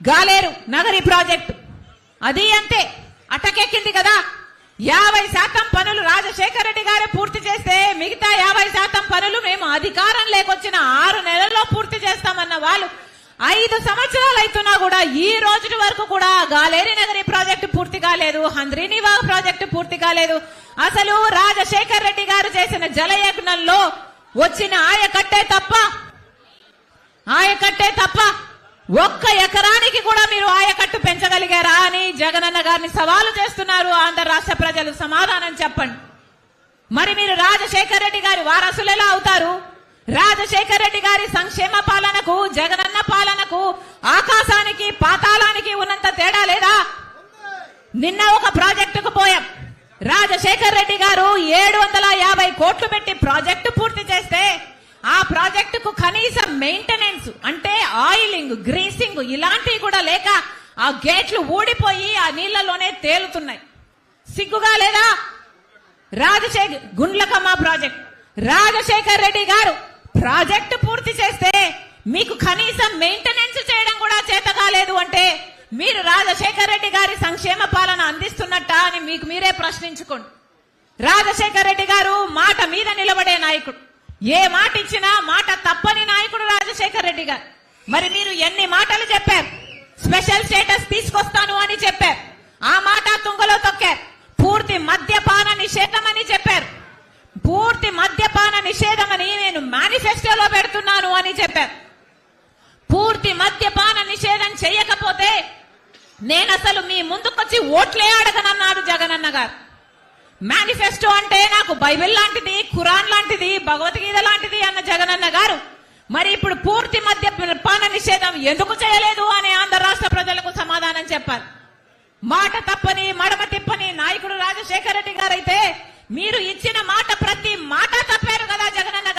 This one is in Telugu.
గాలేరు నగరి ప్రాజెక్టు. అది అంతే. అటకెక్కింది కదా. యాభై శాతం పనులు రాజశేఖర రెడ్డి గారే పూర్తి చేస్తే మిగతా యాభై శాతం పనులు మేము అధికారం లేకొచ్చిన ఆరు నెలల్లో పూర్తి చేస్తామన్న వాళ్ళు ఐదు సంవత్సరాలు అవుతున్నా కూడా ఈ రోజు వరకు కూడా గాలేరి నగరి ప్రాజెక్టు పూర్తి కాలేదు హంద్రీనివా ప్రాజెక్టు పూర్తి కాలేదు. అసలు రాజశేఖర్ రెడ్డి గారు చేసిన జలయజ్ఞంలో వచ్చిన ఆయకట్టే తప్ప ఆయకట్టే తప్ప ఒక్క ఎకరానికి కూడా మీరు ఆయకట్టు పెంచగలిగారా అని జగనన్న గారిని సవాలు చేస్తున్నారు ఆంధ్ర రాష్ట్ర ప్రజలు. సమాధానం చెప్పండి. మరి మీరు రాజశేఖర్ రెడ్డి గారి వారసులు ఎలా అవుతారు. రాజశేఖర్ రెడ్డి గారి సంక్షేమ పాలనకు జగనన్న పాలనకు ఆకాశానికి పాతాళానికి ఉన్నంత తేడా లేదా? నిన్న ఒక ప్రాజెక్టుకు పోయాం. రాజశేఖర్ రెడ్డి గారు ఏడు వందల యాభై కోట్లు పెట్టి ప్రాజెక్టు పూర్తి చేస్తే ఆ ప్రాజెక్టుకు కనీసం మెయింటెనెన్స్ అంటే ఆయిలింగ్ గ్రీసింగ్ ఇలాంటివి కూడా లేక ఆ గేట్లు ఊడిపోయి ఆ నీళ్ళలోనే తేలుతున్నాయి. సిగ్గుగా లేదా? రాజశేఖర్ గుండ్లకమ్మ ప్రాజెక్ట్. రాజశేఖర్ రెడ్డి గారు ప్రాజెక్టు పూర్తి చేస్తే మీకు కనీసం మెయింటెనెన్స్ చేయడం కూడా చేత కాలేదు అంటే మీరు రాజశేఖర్ రెడ్డి గారి సంక్షేమ పాలన అందిస్తున్నట్ట అని మీకు మీరే ప్రశ్నించుకోండి. రాజశేఖర్ రెడ్డి గారు మాట మీద నిలబడే నాయకుడు. ఏ మాట ఇచ్చినా మాట తప్పని నాయకుడు రాజశేఖర్ రెడ్డి గారు. మరి మీరు ఎన్ని మాటలు చెప్పారు? స్పెషల్ స్టేటస్ తీసుకొస్తాను అని చెప్పారు. ఆ మాట తుంగలో తొక్కారు. పూర్తి మద్యపాన నిషేధం అని చెప్పారు. పూర్తి మద్యపాన నిషేధం అని నేను మేనిఫెస్టోలో పెడుతున్నాను అని చెప్పారు. పూర్తి మద్యపాన నిషేధం చేయకపోతే నేను అసలు మీ ముందుకొచ్చి ఓట్లే అడగనన్నాడు జగనన్న గారు. మేనిఫెస్టో అంటే నాకు బైబిల్ లాంటిది ఖురాన్ లాంటిది భగవద్గీత లాంటిది అన్న జగనన్న గారు. మరి ఇప్పుడు పూర్తి మధ్య పాన నిషేధం ఎందుకు చేయలేదు అని ఆంధ్ర రాష్ట్ర ప్రజలకు సమాధానం చెప్పారు మాట తప్పని మడమ తిప్పని నాయకుడు రాజశేఖర రెడ్డి గారైతే మీరు ఇచ్చిన మాట